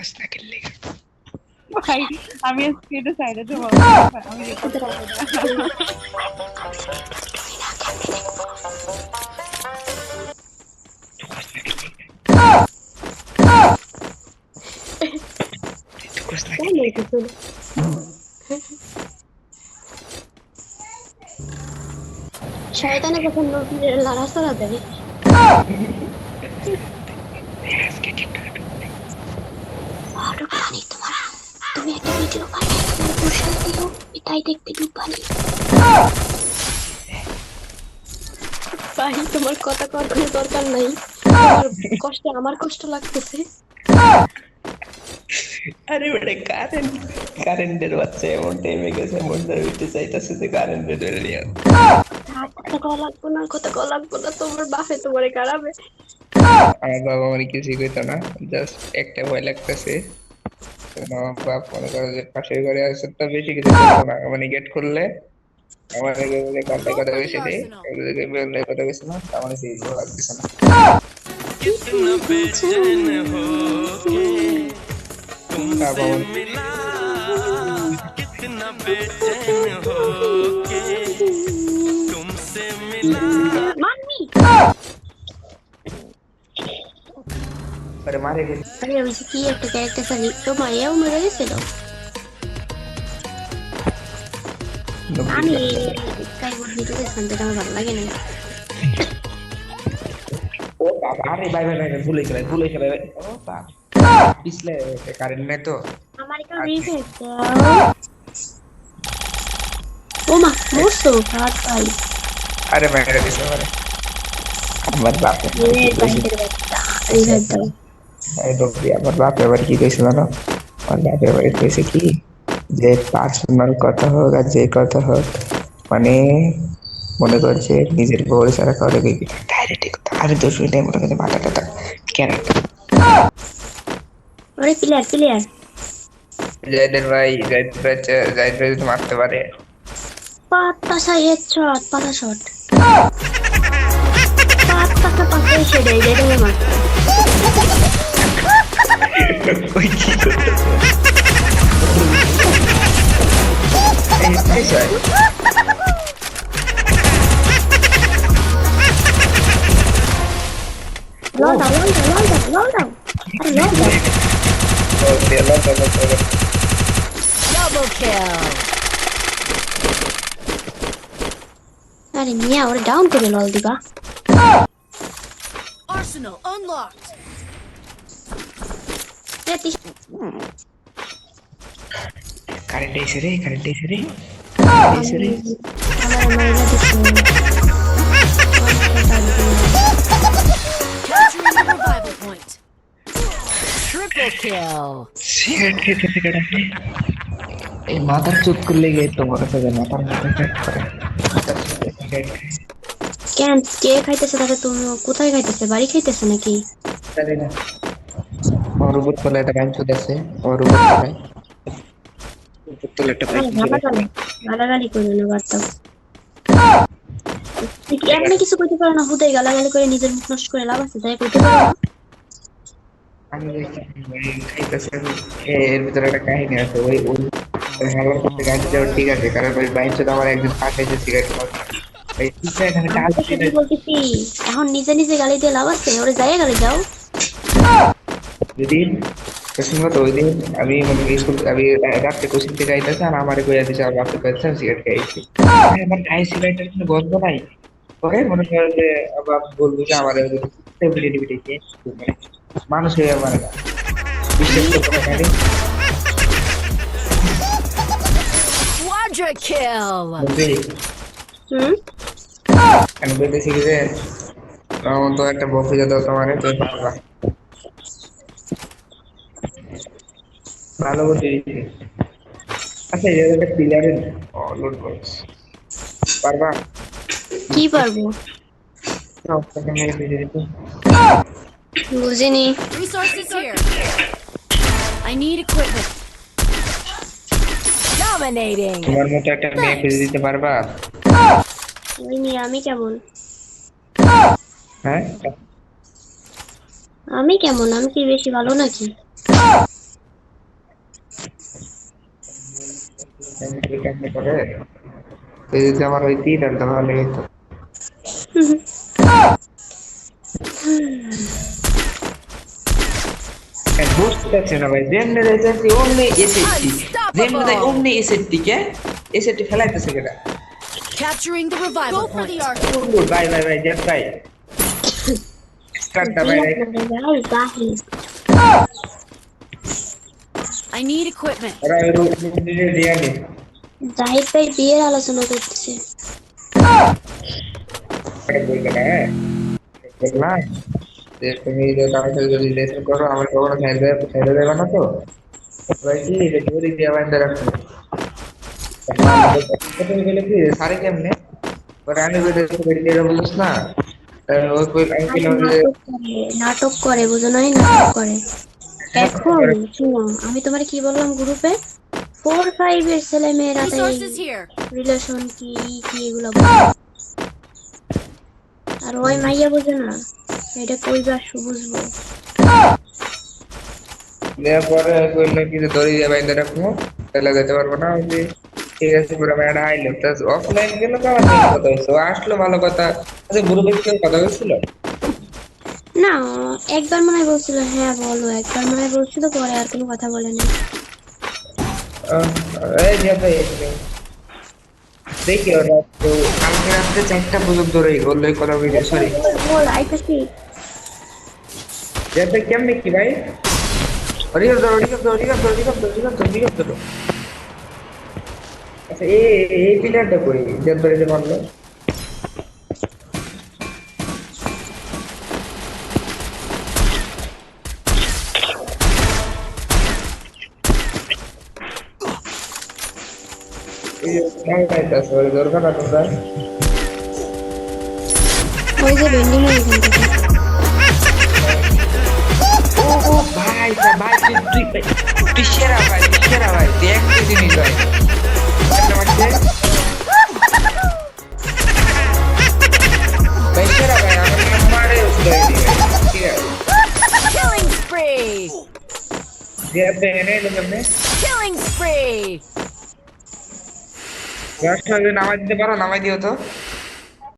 কস না খেললে ভাই আমি স্ক্রিনে সাইডে দেবো আমি দেখতে পারব শয়তানে যখন রাস্তা দেয় আজকে টিকটকে বানিয়ে তুমি পুরস্কার দিও তাই দেখতে ঢুকবানি ভাই তোমার কথা কর কোনো দরকার নাই। আমার কষ্টে আমার কষ্ট লাগতেছে। আরে বেটা কারেন্ট কারেন্টের বাচ্চা এমন টাইমে গেছে এমন ধরে উঠতে চাইতেছে যে কারেন্টে ধরে নিয়ে কথা কওয়া লাগবো না কথা কওয়া লাগবো না তোমার বাপে তোমারে কারাবে আমার বাবা মানে কিছুই কইতো না জাস্ট একটা ভয় লাগতেছে। বাপ মনে করো যে পাশের ঘরে আছে তো বেশি কিছু না। মানে গেট করলে আমার বলে কালকে কথা বেশি নেই বলে কথা বেশি না আমার সেই ভালো লাগতেছে না। কিতনা বেচেন আরে মারে গেছে আরে ওই যে কি একটা ক্যারেক্টার সারি তোমার এও মরে গেছিল আমি কাই বল ভিডিও দেখলাম যেটা আমার ভালো লাগে না ও বাবা আরে ভাই ভাই ভাই ভুলে গেলে ভুলে গেলে নেই এই ডবরি আমার বাপ এবার কি কইছিল না আমার বাপ এবার কইছে কি? যে পার্সোনাল কথা হোক আর যে কথা হোক মানে মনে করছে নিজের বউর সারা করে গিয়ে ডাইরেক্ট আরে দোষ হইলে মনে করছে মাথা টাথা কেন আরে প্লেয়ার প্লেয়ার জাইদের ভাই জাইদ ভাই জাইদ ভাই যদি মারতে পারে। পাতা সাই হেডশট পাতা শট ওই কি করতে এই এই ভাই লল দাও লল দাও লল দাও লল দাও আরে লল দাও ও দেলা দেলা দেলা আরে মিয়া ওরে ডাউন করে লল দিবা Arsenal unlocked. Current এসে রে কারেন্ট এসে রে এসে রে মাথার চুপ করলে গিয়ে তোমার কাছে মাথার মধ্যে ফ্যাট করে। কেন কে খাইতেছে? তাহলে তুমি কোথায় খাইতেছে? বাড়ি খাইতেছে নাকি? জানি না। আমার উপর তলে একটা ব্যাংক চুদ আছে আমার একটা চুদ আছে গালাগালি গালাগালি করে না এমনি কিছু করতে পারো না হুদাই গালাগালি করে নিজের মুখ নষ্ট করে লাভ আছে তাই করতে পারো আমি এর ভিতরে একটা কাহিনী আছে ওই ওই হ্যালো করতে গাড়ি যাওয়া ঠিক আছে কারণ ওই বাইক চুদ আমার একদিন ফাঁকা এসে সিগারেট খাওয়া এখন নিজে নিজে গালি দিয়ে লাভ আছে ওরে যাই গালি যাও যেদিন প্রসঙ্গ তো ওই দিন আমি মানে পরে মনে করে যে আবার বলব যে আমার মানুষ হয়ে আমার বিশ্বাস করতে পারে Quadra kill. হুম? বলতেছি যে আমার তো একটা বফিজা দাও তোমার পারবা। ভালো বলতে আচ্ছা এই একটা প্লেয়ারের লোড বক্স পারবা? কি পারব? বুঝিনি। Resources here. I need equipment. Dominating. তোমার মতো একটা মেয়ে ফেলে দিতে পারবা? ওই আমি কেমন? হ্যাঁ? আমি কেমন? আমি কি বেশি ভালো নাকি? এমনি কেমনি করে তো যদি আমার ওই তিন আর তাহলে হতো হ্যাঁ, বুঝতে পারছি না ভাই যেমনি রেজেন্সি অমনি এসেছি যেমনি তাই অমনি এসেছি কে এসেটি ফেলাইতেছে কেটা Capturing the revival point. ভাই ভাই ভাই জেট ভাই স্টার্টটা ভাই ভাই গাইস I need equipment. ওরা ওই রুম দিয়ে দিয়ে নে জাহিদ ভাই বিয়ের আলোচনা করতেছে এটা বলবে না হ্যাঁ বললাম যে তুমি যে আমার সাথে যদি রিলেশন করো আমার কখনো ছেড়ে ছেড়ে দেবে না তো ভাই কি এটা দিয়ে বাইন্ধে রাখো তুমি বলে কি সারে কেমনে পরে আমি না নাটক করে বুঝো নাই নাটক করে আমি তোমার কি বললাম গ্রুপে ফোর ফাইভ এর ছেলে মেয়েরা রিলেশন কি কি এগুলো আর ওই মাইয়া বোঝে না এটা কইবা শু বুঝব দেওয়ার পরে কইলো কি দড়ি দিয়ে বাইন্ধে রাখব তাহলে যেতে পারব না। ওই ঠিক আছে পুরো ম্যাডা আইলো। তা অফলাইন গেলে তো আমার কথা হয়েছে। আসলো ভালো কথা। আচ্ছা গ্রুপে কেউ কথা হয়েছিল না একবার মনে বলছিল হ্যাঁ বলো একবার মনে বলছিল পরে আর কোনো কথা বলেনি। এই যে ভাই, এই দেখি ওরা তো কালকে রাত্রে চারটা পর্যন্ত রয়ে গেল এই কথা বলে সরি বল আইতাছি যাতে কেমনে কি ভাই? ধরো ধরো ধরো ধরো ধরো ধরো। আচ্ছা এই এই প্লেয়ারটা কই যে ধরে যে মারলো এই যে নাম পাইতাছে ওই যে বেন্ডিং এর ও ভাই ভাই তুই তুই সেরা ভাই সেরা ভাই তুই একটা জিনিস ভাই ভাই সেরা ভাই নাম মারে ঠিক আছে Killing spree. এলো কেমনে Killing spree. নামাই দিতে পারো নামাই দিও তো।